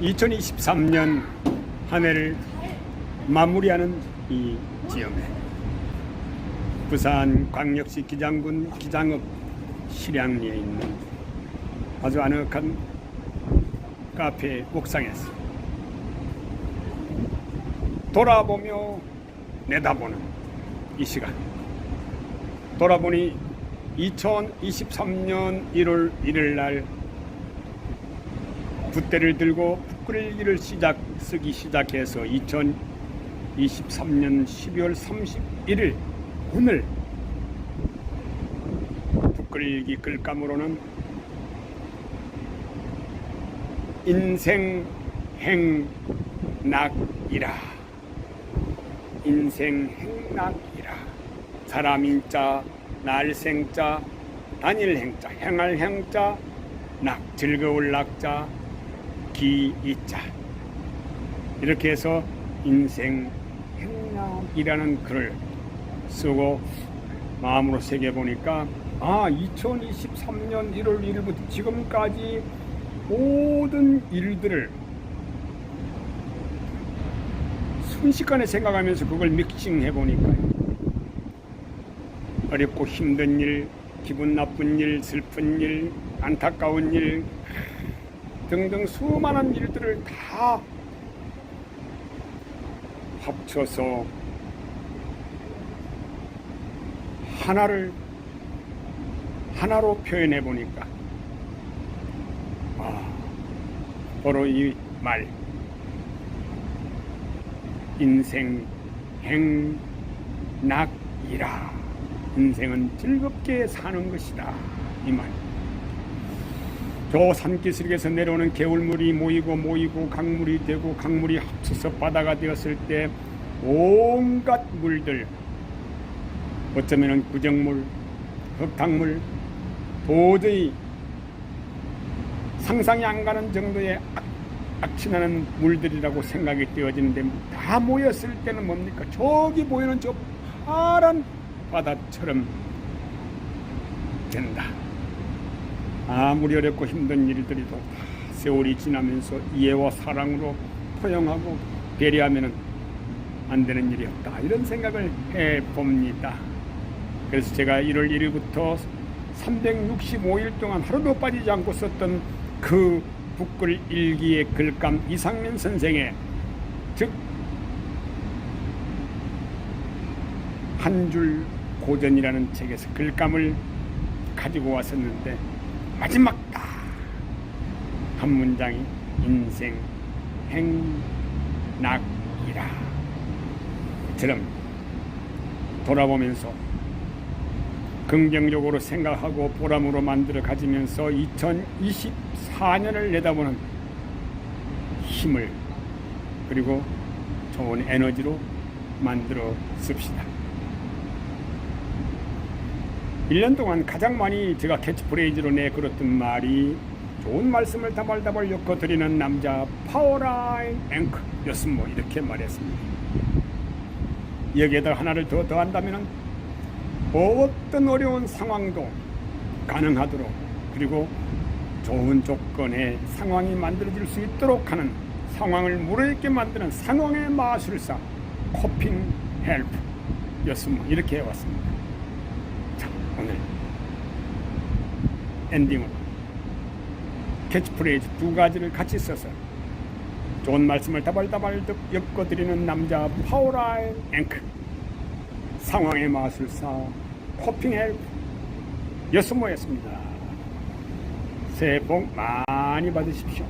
2023년 한 해를 마무리하는 이 지역에 부산 광역시 기장군 기장읍 실양리에 있는 아주 아늑한 카페 옥상에서 돌아보며 내다보는 이 시간. 돌아보니 2023년 1월 1일 날 붓대를 들고 붓그리기를 시작 쓰기 시작해서 2023년 12월 31일 오늘 붓그리기 글감으로는 인생 행낙이라. 인생 행낙이라. 사람 인자 날생자 단일 행자 행할 행자 낙 즐거울 낙자 기이자. 이렇게 해서 인생 행락이라는 글을 쓰고 마음으로 새겨 보니까 아 2023년 1월 1일부터 지금까지 모든 일들을 순식간에 생각하면서 그걸 믹싱해 보니까 어렵고 힘든 일, 기분 나쁜 일, 슬픈 일, 안타까운 일 등등 수많은 일들을 다 합쳐서 하나를 하나로 표현해 보니까 아, 바로 이 말 인생 행낙이라 인생은 즐겁게 사는 것이다 이 말. 저 산기슭에서 내려오는 개울물이 모이고 모이고 강물이 되고 강물이 합쳐서 바다가 되었을 때 온갖 물들 어쩌면은 구정물, 흙탕물 도저히 상상이 안 가는 정도의 악, 악취나는 물들이라고 생각이 되어지는데 다 모였을 때는 뭡니까? 저기 보이는 저 파란 바다처럼 된다. 아무리 어렵고 힘든 일들이도 다 세월이 지나면서 이해와 사랑으로 포용하고 배려하면 안 되는 일이 없다. 이런 생각을 해 봅니다. 그래서 제가 1월 1일부터 365일 동안 하루도 빠지지 않고 썼던 그 북글 일기의 글감 이상면 선생의 즉 한 줄 고전이라는 책에서 글감을 가지고 왔었는데 마지막 딱. 한 문장이 인생 행낙이라. 처럼 돌아보면서 긍정적으로 생각하고 보람으로 만들어 가지면서 2024년을 내다보는 힘을 그리고 좋은 에너지로 만들어 씁시다. 1년 동안 가장 많이 제가 캐치프레이즈로 내걸었던 말이 좋은 말씀을 다발다발 엮어 드리는 남자 파워라인 앵커였음 뭐 이렇게 말했습니다. 여기에다 하나를 더 더한다면 어떤 어려운 상황도 가능하도록 그리고 좋은 조건의 상황이 만들어질 수 있도록 하는 상황을 무르익게 만드는 상황의 마술사 코핑 헬프였음 뭐 이렇게 해왔습니다. 자 오늘 엔딩으로 캐치프레이즈 두 가지를 같이 써서 좋은 말씀을 다발다발 엮어드리는 남자 파워라인 앵커 상황의 마술사 코핑 헬프 여수모였습니다. 새해 복 많이 받으십시오.